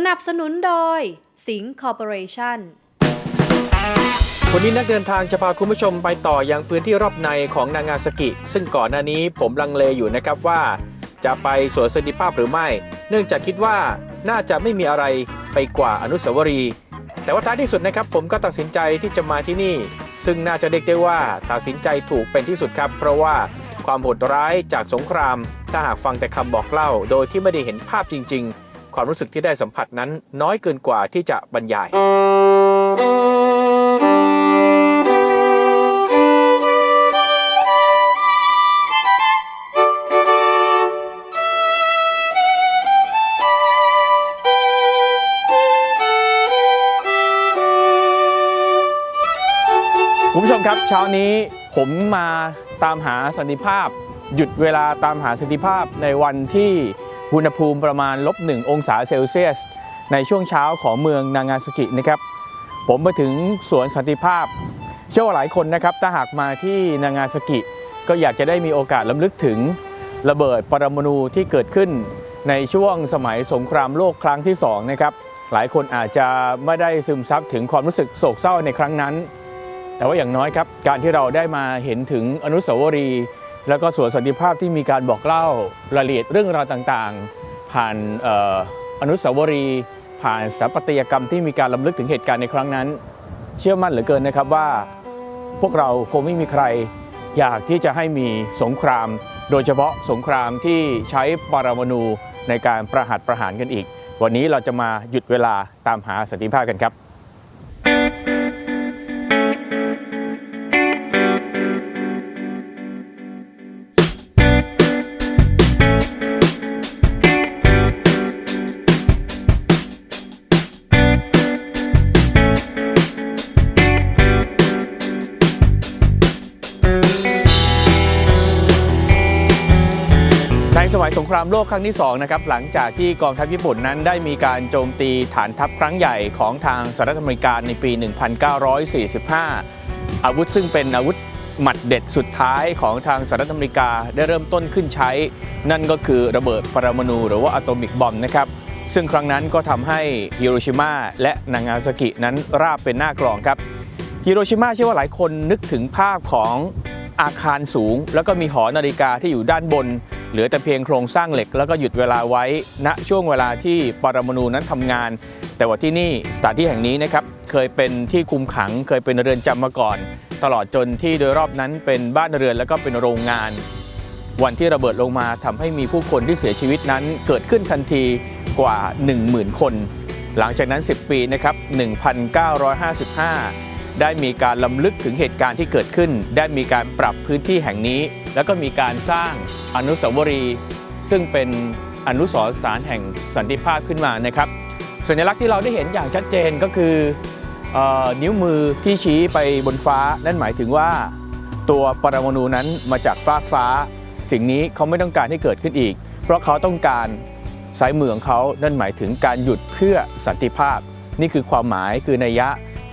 สนับสนุนโดย สิงคอร์ปอเรชั่นวันนี้นักเดินทางจะพาคุณผู้ชมไปต่อยังพื้นที่รอบในของนางาซากิ ซึ่งก่อนหน้านี้ผมลังเลอยู่นะครับว่า จะไปสวนสันติภาพหรือไม่ เนื่องจากคิดว่าน่าจะไม่มีอะไรไปกว่าอนุสาวรีย์แต่ว่าท้ายที่สุดนะครับ ผมก็ตัดสินใจที่จะมาที่นี่ ซึ่งน่าจะเรียกได้ว่าตัดสินใจถูกเป็นที่สุดครับ เพราะว่าความโหดร้ายจากสงคราม ถ้าหากฟังแต่คำบอกเล่า โดยที่ไม่ได้เห็นภาพจริง ๆ ความรู้สึกที่ได้สัมผัสนั้นน้อยเกินกว่าที่จะบรรยาย คุณผู้ชมครับเช้านี้ผมมาตามหาสันติภาพ หยุดเวลาตามหาสันติภาพในวันที่ อุณหภูมิประมาณลบหนึ่งองศาเซลเซียส ในช่วงเช้าของเมืองนางาซากินะครับ ผมมาถึงสวนสันติภาพ เชื่อว่าหลายคนนะครับถ้าหากมาที่นางาซากิ ก็อยากจะได้มีโอกาสล้ำลึกถึงระเบิดปรมาณูที่เกิดขึ้น ในช่วงสมัยสงครามโลกครั้งที่สองนะครับหลายคนอาจจะไม่ได้ซึมซับถึงความรู้สึกโศกเศร้าในครั้งนั้น แต่ว่าอย่างน้อยครับ การที่เราได้มาเห็นถึงอนุสาวรีย์ แล้วก็สวนสันติภาพที่มีการบอกเล่ารายละเอียดเรื่องราวต่างๆ ผ่านอออนุสาวรีย์ผ่านสถาปัตยกรรมที่มีการล้ำลึกถึงเหตุการณ์ในครั้งนั้น เชื่อมั่นเหลือเกินนะครับว่า พวกเราคงไม่มีใครอยากที่จะให้มีสงคราม โดยเฉพาะสงครามที่ใช้ปรมาณูในการประหัตประหารกันอีก วันนี้เราจะมาหยุดเวลาตามหาสันติภาพกันครับ มัยสงครามโลกครั้งที่2นะครับหลังจากที่กองทัพญี่ปุ่นนั้นได้มีการโจมตีฐานทัพครั้งใหญ่ของทางสหรัฐอเมริกาในปี 1945 อาวุธซึ่งเป็นอาวุธหมัดเด็ดสุดท้ายของทางสหรัฐอเมริกาได้เริ่มต้นขึ้นใช้ นั่นก็คือระเบิดปรมาณูหรือว่าอะโตมิกบอมนะครับซึ่งครั้งนั้นก็ทำให้ฮิโรชิมาและนางาซากินั้นราบเป็นหน้ากลองครับฮิโรชิมาเชื่อว่าหลายคนนึกถึงภาพของอาคารสูง แล้วก็มีหอนาฬิกาที่อยู่ด้านบน เหลือแต่เพียงโครงสร้างเหล็กแล้วก็หยุดเวลาไว้ณช่วงเวลาที่ปรมาณูนั้นทำงาน แต่ว่าที่นี่สถานที่แห่งนี้นะครับเคยเป็นที่คุมขัง เคยเป็นเรือนจำมาก่อน ตลอดจนที่โดยรอบนั้นเป็นบ้านเรือนแล้วก็เป็นโรงงาน วันที่ระเบิดลงมาทำให้มีผู้คนที่เสียชีวิตนั้นเกิดขึ้นทันทีกว่า 10,000 คน หลังจากนั้น 10 ปีนะครับ1955 ได้มีการล้ำลึกถึงเหตุการณ์ที่เกิดขึ้น ได้มีการปรับพื้นที่แห่งนี้ แล้วก็มีการสร้างอนุสาวรีย์ซึ่งเป็นอนุสรสถานแห่งสันติภาพขึ้นมานะครับ สัญลักษณ์ที่เราได้เห็นอย่างชัดเจนก็คือออนิ้วมือที่ชี้ไปบนฟ้านั่นหมายถึงว่า ตัวปรมาณูนั้นมาจากฟากฟ้า สิ่งนี้เขาไม่ต้องการให้เกิดขึ้นอีก เพราะเขาต้องการสายมือของเขานั่นหมายถึงการหยุดเพื่อสันติภาพ นี่คือความหมายคือนัยยะ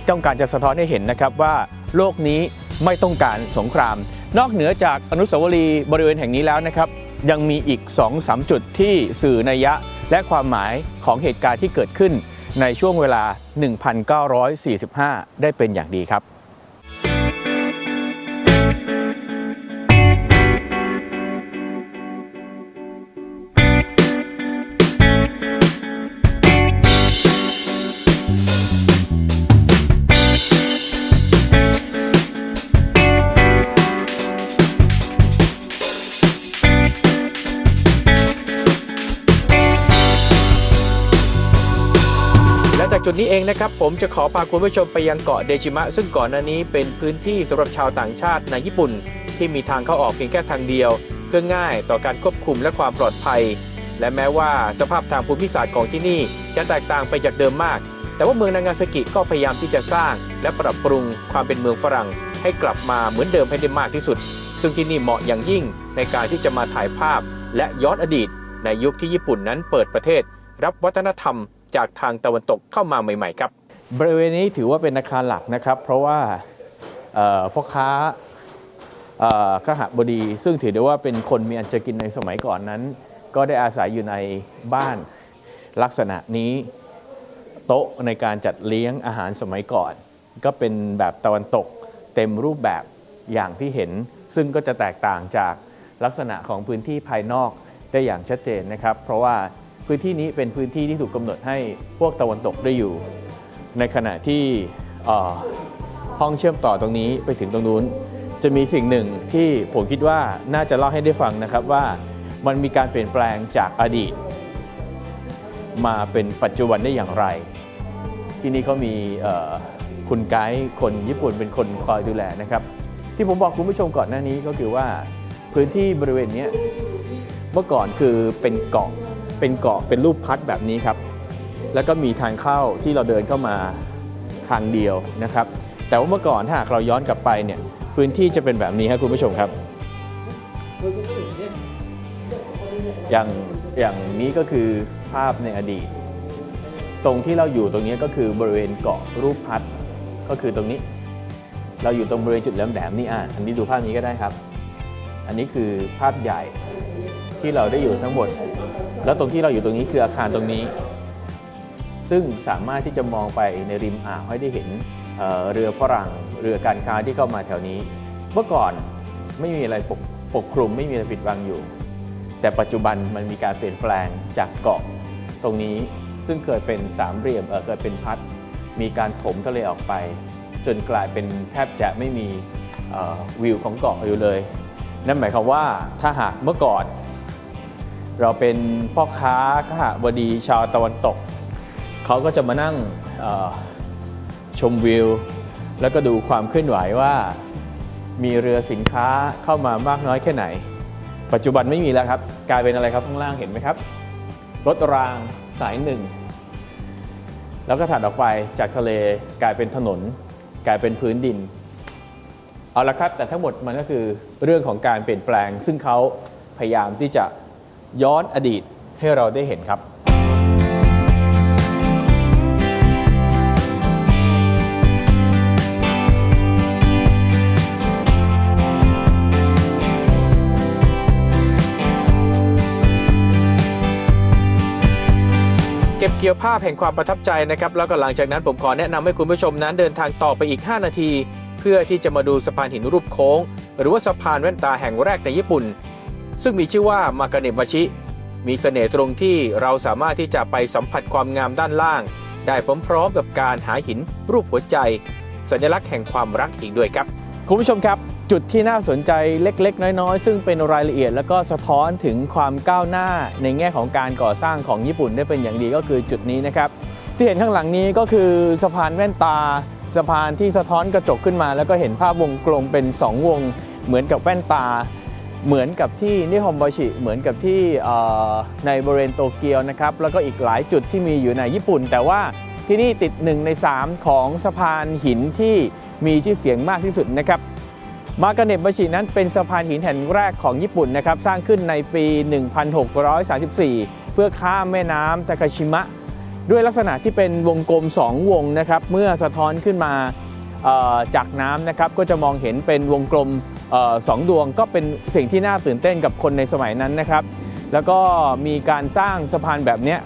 ต้องการจะสะท้อนให้เห็นนะครับว่าโลกนี้ ไม่ต้องการสงคราม นอกเหนือจากอนุสาวรีย์บริเวณแห่งนี้แล้วนะครับ ยังมีอีก 2-3 จุดที่สื่อนัยยะและความหมายของเหตุการณ์ที่เกิดขึ้นในช่วงเวลา 1945 ได้เป็นอย่างดีครับ จุดนี้เองนะครับ ผมจะขอพาคุณผู้ชมไปยังเกาะเดจิมะ ซึ่งก่อนหน้านี้เป็นพื้นที่สำหรับชาวต่างชาติในญี่ปุ่น ที่มีทางเข้าออกเพียงแค่ทางเดียว เพื่อง่ายต่อการควบคุมและความปลอดภัย และแม้ว่าสภาพทางภูมิศาสตร์ของที่นี่จะแตกต่างไปจากเดิมมาก แต่ว่าเมืองนางาซากิก็พยายามที่จะสร้าง และปรับปรุงความเป็นเมืองฝรั่ง ให้กลับมาเหมือนเดิมให้ได้มากที่สุด ซึ่งที่นี่เหมาะอย่างยิ่งในการที่จะมาถ่ายภาพ และย้อนอดีต ในยุคที่ญี่ปุ่นนั้นเปิดประเทศ รับวัฒนธรรม จากทางตะวันตกเข้ามาใหม่ ๆ ครับ บริเวณนี้ถือว่าเป็นอาคารหลักนะครับ เพราะว่าพ่อค้าเอ่อขหบดี ซึ่งถือได้ว่าเป็นคนมีอันจะกินในสมัยก่อนนั้น ก็ได้อาศัยอยู่ในบ้านลักษณะนี้โต๊ะในการจัดเลี้ยงอาหารสมัยก่อน ก็เป็นแบบตะวันตกเต็มรูปแบบอย่างที่เห็น ซึ่งก็จะแตกต่างจากลักษณะของพื้นที่ภายนอกได้อย่างชัดเจนนะครับ เพราะว่า พื้นที่นี้เป็นพื้นที่ที่ถูกกำหนดให้พวกตะวันตกได้อยู่ ในขณะที่ห้องเชื่อมต่อตรงนี้ไปถึงตรงนู้น จะมีสิ่งหนึ่งที่ผมคิดว่าน่าจะเล่าให้ได้ฟังนะครับว่ามันมีการเปลี่ยนแปลงจากอดีต มาเป็นปัจจุบันได้อย่างไร ที่นี่เขามีคุณไกด์คนญี่ปุ่นเป็นคนคอยดูแลนะครับ ที่ผมบอกคุณผู้ชมก่อนหน้านี้ก็คือว่าพื้นที่บริเวณนี้เมื่อก่อนคือเป็นเกาะ เป็นเกาะเป็นรูปพัดแบบนี้ครับ แล้วก็มีทางเข้าที่เราเดินเข้ามาทางเดียวนะครับ แต่ว่าเมื่อก่อนถ้าหากเราย้อนกลับไปเนี่ยพื้นที่จะเป็นแบบนี้ครับคุณผู้ชมครับ อย่างอย่างนี้ก็คือภาพในอดีต ตรงที่เราอยู่ตรงนี้ก็คือบริเวณเกาะรูปพัดก็คือตรงนี้ เราอยู่ตรงบริเวณจุดแหลมๆนี่อะอันนี้ดูภาพนี้ก็ได้ครับ อันนี้คือภาพใหญ่ ที่เราได้อยู่ทั้งหมด แล้วตรงที่เราอยู่ตรงนี้คืออาคารตรงนี้ ซึ่งสามารถที่จะมองไปในริมอ่าวให้ได้เห็นเเรือฝรั่งเรือการค้าที่เข้ามาแถวนี้ เมื่อก่อนไม่มีอะไรปกปกคลุมไม่มีอะไรปิดบังอยู่ แต่ปัจจุบันมันมีการเปลี่ยนแปลงจากเกาะตรงนี้ซึ่งเคยเป็นสามเหลี่ยมเออเคยเป็นพัด มีการถมทะเลออกไป จนกลายเป็นแทบจะไม่มีวิวของเกาะอยู่เลย นั่นหมายความว่าถ้าหากเมื่อก่อน เราเป็นพ่อค้าขหบดีชาวตะวันตก เขาก็จะมานั่งชมวิว แล้วก็ดูความเคลื่อนไหวว่ามีเรือสินค้าเข้ามามากน้อยแค่ไหน ปัจจุบันไม่มีแล้วครับ กลายเป็นอะไรครับข้างล่างเห็นไหมครับ รถรางสายหนึ่ง แล้วก็ถัดออกไปจากทะเลกลายเป็นถนน กลายเป็นพื้นดิน เอาละครับ แต่ทั้งหมดมันก็คือเรื่องของการเปลี่ยนแปลง ซึ่งเขาพยายามที่จะ ย้อนอดีตให้เราได้เห็นครับ เก็บเกี่ยวภาพแห่งความประทับใจนะครับ แล้วก็หลังจากนั้นผมขอแนะนำให้คุณผู้ชมนั้นเดินทางต่อไปอีก 5 นาที เพื่อที่จะมาดูสะพานหินรูปโค้ง หรือว่าสะพานแว่นตาแห่งแรกในญี่ปุ่น ซึ่งมีชื่อว่ามากาเนบาชิ มีเสน่ห์ตรงที่เราสามารถที่จะไปสัมผัสความงามด้านล่าง ได้พร้อมๆกับการหาหินรูปหัวใจ สัญลักษณ์แห่งความรักอีกด้วยครับ คุณผู้ชมครับ จุดที่น่าสนใจเล็กๆ น้อยๆ ซึ่งเป็นรายละเอียด แล้วก็สะท้อนถึงความก้าวหน้าในแง่ของการก่อสร้างของญี่ปุ่นได้เป็นอย่างดีก็คือจุดนี้นะครับที่เห็นข้างหลังนี้ก็คือสะพานแว่นตาสะพานที่สะท้อนกระจกขึ้นมา แล้วก็เห็นภาพวงกลมเป็น 2 วงเหมือนกับแว่นตา เหมือนกับที่นิฮอมบาชิเหมือนกับที่ในบริเวณโตเกียวนะครับแล้วก็อีกหลายจุดที่มีอยู่ในญี่ปุ่น แต่ว่าที่นี่ติด 1 ใน 3 ของสะพานหินที่มีชื่อเสียงมากที่สุดนะครับมากาเนบาชินั้นเป็นสะพานหินแห่งแรกของญี่ปุ่นนะครับสร้างขึ้นในปี 1634 เพื่อข้ามแม่น้ำทาคาชิมะ ด้วยลักษณะที่เป็นวงกลม 2 วงนะครับเมื่อสะท้อนขึ้นมา จากน้ำนะครับก็จะมองเห็นเป็นวงกลมออสองดวงก็เป็นสิ่งที่น่าตื่นเต้นกับคนในสมัยนั้นนะครับ แล้วก็มีการสร้างสะพานแบบนี้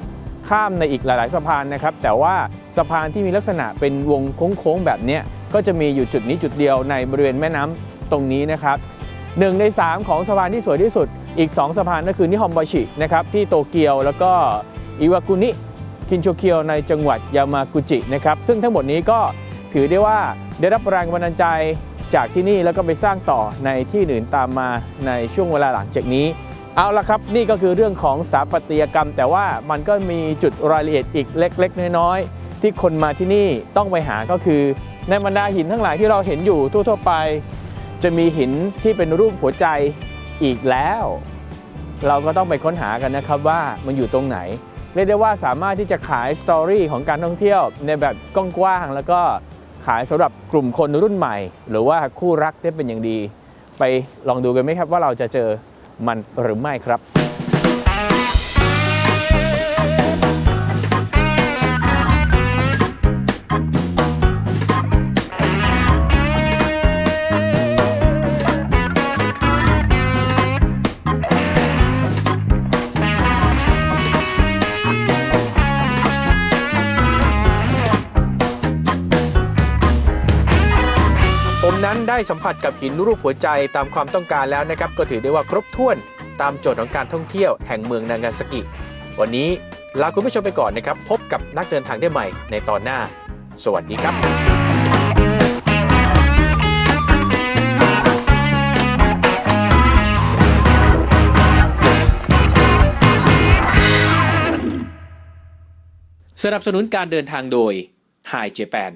ข้ามในอีกหลาย ๆ สะพานนะครับ แต่ว่าสะพานที่มีลักษณะเป็นวงโค้ง ๆ แบบนี้ก็จะมีอยู่จุดนี้จุดเดียวในบริเวณแม่น้ำตรงนี้นะครับหนึ่งใน 3 ของสะพานที่สวยที่สุด อีก 2สะพานก็คือนิฮอมบาชินะครับที่โตเกียวแล้วก็อิวากุนิคินโชเคียวในจังหวัดยามากุจินะครับซึ่งทั้งหมดนี้ก็ ถือได้ว่าได้รับแรงบันดาลใจจากที่นี่แล้วก็ไปสร้างต่อในที่อื่นตามมาในช่วงเวลาหลังจากนี้ เอาละครับนี่ก็คือเรื่องของสถาปัตยกรรม แต่ว่ามันก็มีจุดรายละเอียดอีกเล็ก ๆ น้อยๆที่คนมาที่นี่ต้องไปหาก็คือ ในบรรดาหินทั้งหลายที่เราเห็นอยู่ทั่วๆไป จะมีหินที่เป็นรูปหัวใจอีกแล้ว เราก็ต้องไปค้นหากันนะครับว่ามันอยู่ตรงไหนเรียกได้ว่าสามารถที่จะขายสตอรี่ของการท่องเที่ยวในแบบกว้างๆแล้วก็ ขายสำหรับกลุ่มคนรุ่นใหม่ หรือว่าคู่รักได้เป็นอย่างดี ไปลองดูกันไหมครับว่าเราจะเจอมันหรือไม่ครับ สัมผัสกับหินรูปหัวใจตามความต้องการแล้วนะครับ ก็ถือได้ว่าครบถ้วนตามโจทย์ของการท่องเที่ยวแห่งเมืองนางาซากิ วันนี้ลาคุณผู้ชมไปก่อนนะครับ พบกับนักเดินทางได้ใหม่ในตอนหน้า สวัสดีครับสนับสนุนการเดินทางโดย Hi Japan